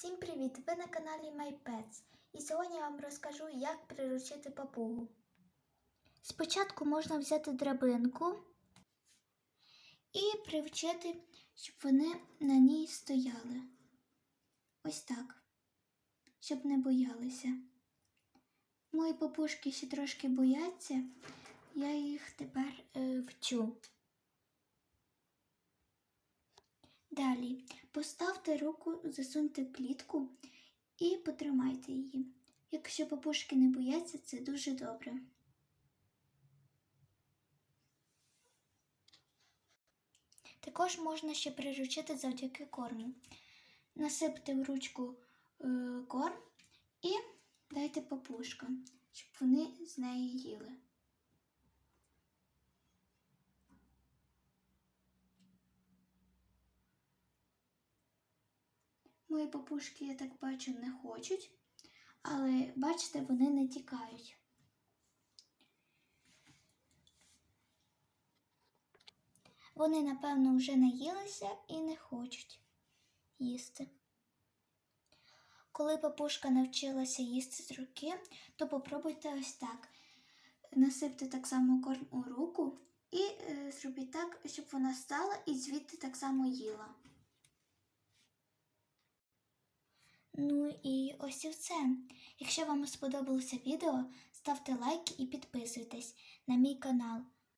Всім привіт! Ви на каналі MyPets. І сьогодні я вам розкажу, як приручити папугу. Спочатку можна взяти драбинку і привчити, щоб вони на ній стояли. Ось так, щоб не боялися. Мої папушки ще трошки бояться, я їх тепер е, вчу. Далі поставте руку, засуньте клітку і потримайте її. Якщо папушки не бояться, це дуже добре. Також можна ще приручити завдяки корму. Насипте в ручку е, корм і дайте папушкам, щоб вони з неї їли. Мої папушки, я так бачу, не хочуть, але бачите, вони не тікають. Вони, напевно, вже наїлися і не хочуть їсти. Коли папушка навчилася їсти з руки, то попробуйте ось так. Насипте так само корм у руку і е, зробіть так, щоб вона стала і звідти так само їла. Ну і ось і все. Якщо вам сподобалося відео, ставте лайк і підписуйтесь на мій канал.